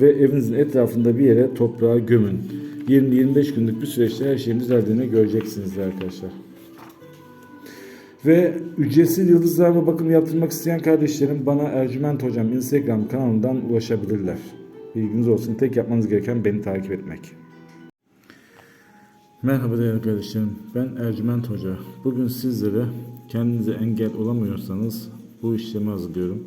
ve evinizin etrafında bir yere toprağa gömün. 20-25 günlük bir süreçte her şeyin düzeldiğini göreceksiniz arkadaşlar. Ve ücretsiz yıldızlarla bakım yaptırmak isteyen kardeşlerim bana Ercüment Hocam Instagram kanalından ulaşabilirler. Bilginiz olsun. Tek yapmanız gereken beni takip etmek. Merhaba değerli kardeşlerim. Ben Ercüment Hoca. Bugün sizlere kendinize engel olamıyorsanız bu işlemi hazırlıyorum.